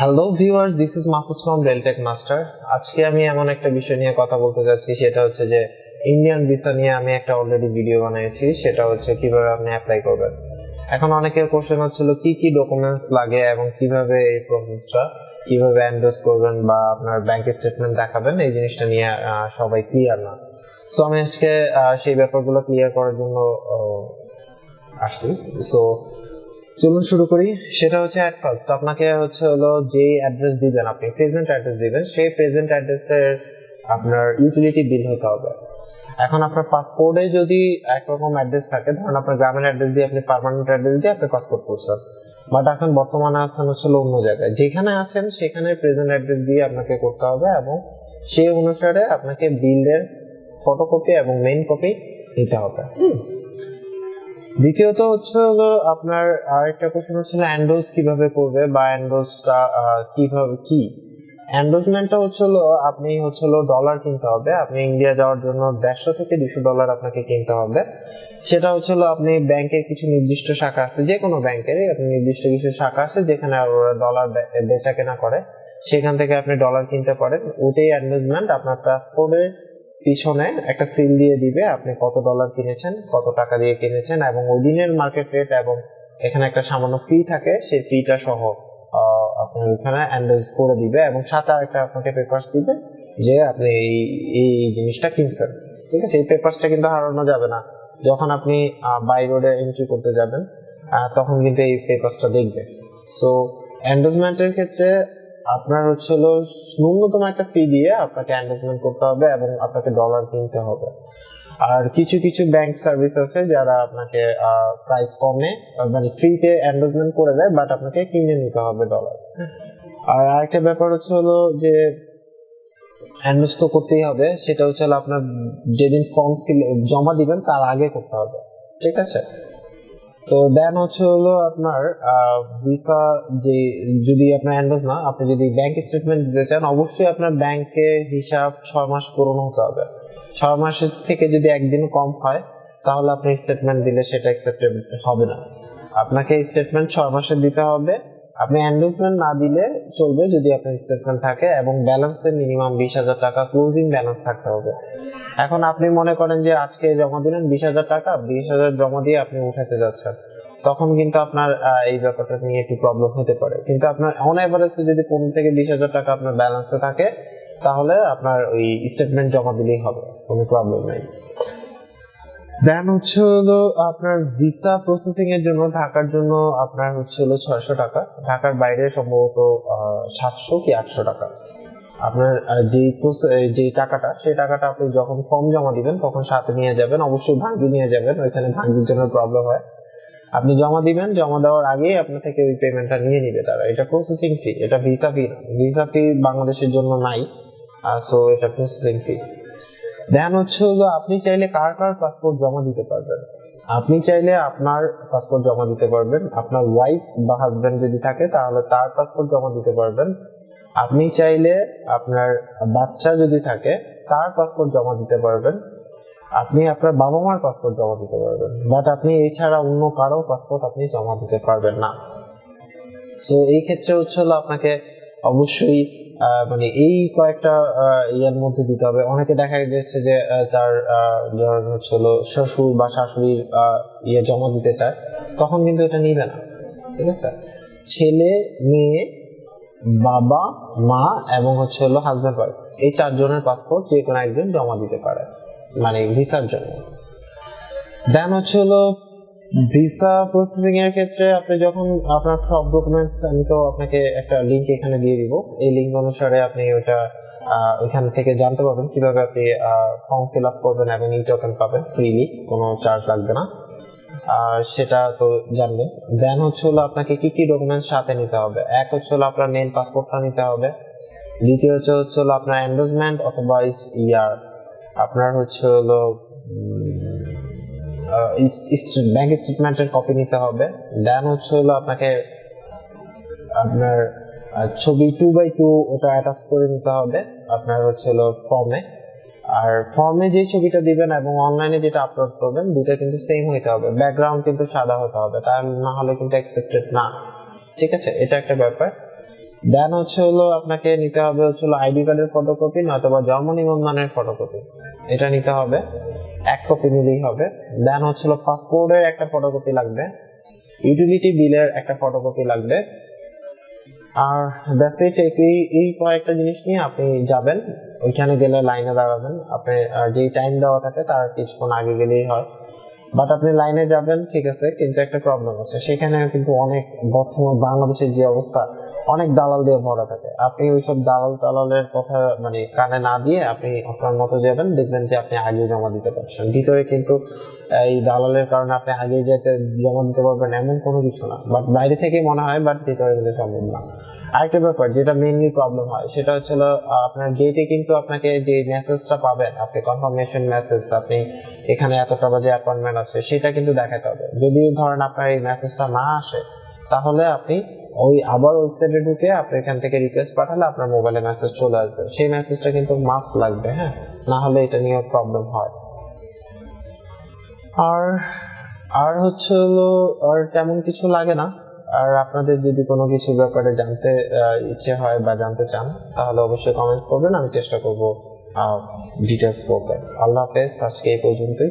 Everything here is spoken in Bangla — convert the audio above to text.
Hello viewers this is Mahfuz from Deltech master আজকে আমি এমন একটা বিষয় নিয়ে কথা বলতে যাচ্ছি, সেটা হচ্ছে যে ইন্ডিয়ান ভিসা নিয়ে আমি একটা অলরেডি ভিডিও বানিয়েছি সেটা হচ্ছে কীভাবে আপনি অ্যাপ্লাই করবেন। এখন অনেকের কোশ্চেন হচ্ছিল, কি কি ডকুমেন্টস লাগে এবং কীভাবে এই প্রসেসটা কীভাবে এন্ডোজ করবেন বা আপনার ব্যাংক স্টেটমেন্ট দেখাবেন, এই জিনিসটা নিয়ে সবাই ক্লিয়ার না। সো আমি আজকে সেই ব্যাপারগুলো ক্লিয়ার করার জন্য আসছি। সো চলুন শুরু করি। সেটা হচ্ছে অ্যাট ফার্স্ট আপনাকে হচ্ছে হলো যে অ্যাড্রেস দিবেন, আপনি প্রেজেন্ট অ্যাড্রেস দিবেন, সেই প্রেজেন্ট অ্যাড্রেসের আপনার ইউটিলিটি বিল হতে হবে। এখন আপনার পাসপোর্টে যদি একরকম অ্যাড্রেস থাকে, ধরুন আপনার গ্রামের অ্যাড্রেস দিয়ে আপনি পার্মানেন্ট অ্যাড্রেস দিয়ে আপনি পাসপোর্ট করছেন। বাট এখন বর্তমানে আছেন হচ্ছে অন্য জায়গায়। যেখানে আছেন, সেখানে প্রেজেন্ট অ্যাড্রেস দিয়ে আপনাকে করতে হবে এবং সেই অনুসারে আপনাকে বিলের ফটোকপি এবং মেইন কপি নিতে হবে। দ্বিতীয়ত হচ্ছে হলো আপনার আরেকটা কোশ্চেন হচ্ছিল অ্যান্ডোজ কীভাবে করবে বা অ্যান্ডোজটা কীভাবে কি? অ্যান্ডোজমেন্টটা হচ্ছে হলো, আপনি হচ্ছে হলো ডলার কিনতে হবে। আপনি ইন্ডিয়া যাওয়ার জন্য দেড়শো থেকে দুশো ডলার আপনাকে কিনতে হবে। সেটা হচ্ছে হলো আপনি ব্যাংকের কিছু নির্দিষ্ট শাখা আছে যে কোনো ব্যাংকেরই আপনি নির্দিষ্ট কিছু শাখা আছে যেখানে ওরা ডলার বেচা কেনা করে। সেখান থেকে আপনি ডলার কিনতে পারেন। ওটাই অ্যান্ডোজমেন্ট আপনার পাসপোর্টের পিছনে একটা সিল দিয়ে দিবে, আপনি কত ডলার কিনেছেন, কত টাকা দিয়ে কিনেছেন এবং ওই দিনের মার্কেট রেট এবং এখানে একটা সামান্য ফি থাকে, সেই ফিটা সহ আপনার ওখানে অ্যান্ডোজ করে দিবে এবং সাথে আরেকটা আপনাকে পেপারস দিবে যে আপনি এই এই জিনিসটা কিনছেন। ঠিক আছে? এই পেপারসটা কিন্তু হারানো যাবে না। যখন আপনি বাই রোডে এন্ট্রি করতে যাবেন তখন কিন্তু এই পেপারসটা দেখবে। সো এন্ডোজমেন্টের ক্ষেত্রে আপনার হচ্ছে হলো ন্যূনতম একটা ফি দিয়ে আপনাকে এন্ডোজমেন্ট করতে হবে এবং আপনাকে ডলার কিনতে হবে। আর কিছু কিছু ব্যাংক সার্ভিস আছে যারা আপনাকে প্রাইস কমে মানে ফ্রিতে এন্ডোজমেন্ট করে দেয় বাট আপনাকে কিনে নিতে হবে ডলার আর আরেকটা ব্যাপার হচ্ছে হলো যে অ্যান্ডোজ তো করতেই হবে, সেটা হচ্ছে হলো আপনার যেদিন ফর্ম ফিল জমা দিবেন, তার আগে করতে হবে। ঠিক আছে? তো দেন হচ্ছে হলো আপনার ভিসা যে, যদি আপনার অ্যান্ডোজ না, আপনি যদি ব্যাংক স্টেটমেন্ট দিতে চান, অবশ্যই আপনার ব্যাংকের হিসাব ছয় মাস পূরণ হতে হবে। ছয় মাসের থেকে যদি একদিন কম হয়, তাহলে আপনি স্টেটমেন্ট দিলে সেটা অ্যাকসেপ্টেবল হবে না। আপনাকে স্টেটমেন্ট ছয় মাসের দিতে হবে। আপনি এন্ডোজমেন্ট না দিলে চলবে যদি আপনার স্টেটমেন্ট থাকে এবং ব্যালেন্সে মিনিমাম বিশ হাজার টাকা ক্লোজিং ব্যালেন্স থাকতে হবে। এখন আপনি মনে করেন যে আজকে জমা দিলেন বিশ হাজার টাকা, বিশ হাজার জমা দিয়ে আপনি উঠাতে যাচ্ছেন। তখন কিন্তু আপনার এই ব্যাপারটা নিয়ে একটু প্রবলেম হতে পারে। কিন্তু আপনার অন অ্যাভারেজে যদি পনেরো থেকে বিশ হাজার টাকা আপনার ব্যালেন্সে থাকে, তাহলে আপনার ওই স্টেটমেন্ট জমা দিলেই হবে, কোনো প্রবলেম নেই। দেন হচ্ছে হলো আপনার ভিসা প্রসেসিং এর জন্য ঢাকার জন্য আপনার হচ্ছে হলো ছয়শো টাকা। ঢাকার বাইরে সম্ভবত সাতশো কি আটশো টাকা। আপনার যেই যে টাকাটা, সেই টাকাটা আপনি যখন ফর্ম জমা দিবেন, তখন সাথে নিয়ে যাবেন, অবশ্যই ভাঙ্গি নিয়ে যাবেন, ওইখানে ভাঙ্গির জন্য প্রবলেম হয়। আপনি জমা দিবেন, জমা দেওয়ার আগেই আপনার থেকে ওই পেমেন্টটা নিয়ে নিবে তারা। এটা প্রসেসিং ফি এটা ভিসা ফি ভিসা ফি বাংলাদেশের জন্য নাই সো এটা প্রসেসিং ফি দেন হচ্ছে হলো, আপনি চাইলে কার কার পাসপোর্ট জমা দিতে পারবেন? আপনি চাইলে আপনার পাসপোর্ট জমা দিতে পারবেন। আপনার ওয়াইফ বা হাজবেন্ড যদি থাকে, তাহলে তার পাসপোর্ট জমা দিতে পারবেন। আপনি চাইলে আপনার বাচ্চা যদি থাকে, তার পাসপোর্ট জমা দিতে পারবেন। আপনি আপনার বাবা মার পাসপোর্ট জমা দিতে পারবেন। বাট আপনি এছাড়া অন্য কারও পাসপোর্ট আপনি জমা দিতে পারবেন না। সো এই ক্ষেত্রে হচ্ছে হলো, আপনাকে অবশ্যই মানে এই কয়েকটা ইয়ের মধ্যে দিতে হবে। অনেকে দেখা যাচ্ছে যে তার ধরেন হচ্ছে শ্বশুর বা শাশুড়ির ইয়ে জমা দিতে চায়, তখন কিন্তু এটা নিবে না। ঠিক আছে? ছেলে, মেয়ে, বাবা, মা এবং হচ্ছে হলো হাজব্যান্ড ওয়াইফ এই চারজনের পাসপোর্ট যে কোনো একজন জমা দিতে পারে মানে ভিসার জন্য। দেন হচ্ছে হলো ভিসা প্রসেসিং এর ক্ষেত্রে আপনি যখন আপনার সব ডকুমেন্টস আমি তো আপনাকে একটা লিংক এখানে দিয়ে দিব। এই লিংক অনুসারে আপনি ওটা ওইখান থেকে জানতে পারবেন কীভাবে আপনি ফর্ম ফিল আপ করবেন এবং ই টোকেন পাবেন ফ্রিলি কোনো চার্জ লাগবে না। আর সেটা তো জানলেন। দেন হচ্ছে হলো আপনাকে কি কি ডকুমেন্টস সাথে নিতে হবে? এক হচ্ছে হলো আপনার মেন পাসপোর্টটা নিতে হবে। দ্বিতীয় হচ্ছে হচ্ছে হলো আপনার এন্ডোজমেন্ট অথবা ইয়ার। আপনার হচ্ছে হলো ব্যাংক স্টেটমেন্টের কপি নিতে হবে। দেন হচ্ছে হলো আপনাকে আপনার ছবি টু বাই টু ওটা অ্যাটাচ করে নিতে হবে আপনার হচ্ছে হলো ফর্মে আর ফর্মে যে ছবিটা দিবেন এবং অনলাইনে যেটা আপলোড করবেন, দুটো কিন্তু সেম হইতে হবে। ব্যাকগ্রাউন্ড কিন্তু সাদা হতে হবে, তা না হলে কিন্তু অ্যাকসেপ্টেড না। ঠিক আছে? এটা একটা ব্যাপার। দেন হচ্ছে হলো আপনাকে নিতে হবে হচ্ছে হলো আইডি কার্ডের ফটোকপি নয়তোবা জন্ম নিবন্ধনের ফটোকপি এটা নিতে হবে। এক কপি নিলেই হবে। দেন হচ্ছে হলো পাসপোর্টের একটা ফটোকপি লাগবে। ইউটিলিটি বিলের একটা ফটোকপি লাগবে। আর দ্যাটস ইট এই এই কয়েকটা জিনিস নিয়ে আপনি যাবেন। ওইখানে গেলে লাইনে দাঁড়াবেন। আপনি যেই টাইম দেওয়া থাকে তার কিছুক্ষণ আগে গেলেই হয়। বাট আপনি লাইনে যাবেন, ঠিক আছে, কিন্তু একটা প্রবলেম আছে। সেখানে কিন্তু অনেক বর্তমান বাংলাদেশের যে অবস্থা অনেক দালাল দিয়ে ভরা থাকে। আপনি ওইসব দালাল টালালের কথা মানে কানে না দিয়ে আপনি আপনার মতো যাবেন দেখবেন যে আপনি আগে জমা দিতে পারছেন। ভিতরে কিন্তু এই দালালের কারণে আপনি আগে যেতে জমা দিতে পারবেন এমন কোনো কিছু না। বাট বাইরে থেকে মনে হয় বাট ভিতরে গেলে সম্ভব না। আরেকটা ব্যাপার যেটা মেইনলি প্রবলেম হয় সেটা হচ্ছে হলো, আহ, আপনার গেটে কিন্তু আপনাকে যে মেসেজটা পাবেন আপনি কনফার্মেশন মেসেজ আপনি এখানে এতটা বাজে অ্যাপয়েন্টমেন্ট আছে সেটা কিন্তু দেখাতে হবে। যদি ধরেন আপনার এই মেসেজটা না আসে তাহলে আপনি ওই আবার ওয়েবসাইটে ঢুকে আপনি এখান থেকে রিকোয়েস্ট পাঠালে আপনার মোবাইলে মেসেজ চলে আসবে। সেই মেসেজটা কিন্তু মাস্ট লাগবে হ্যাঁ? না হলে এটা নিয়ে প্রবলেম হয় আর আর হচ্ছে হলো, আর তেমন কিছু লাগে না। আর আপনাদের যদি কোনো কিছু ব্যাপারে জানতে ইচ্ছে হয় বা জানতে চান, তাহলে অবশ্যই কমেন্টস করবেন, আমি চেষ্টা করব ডিটেলস বলতে। আল্লাহ হাফেজ, আজকে এই পর্যন্তই।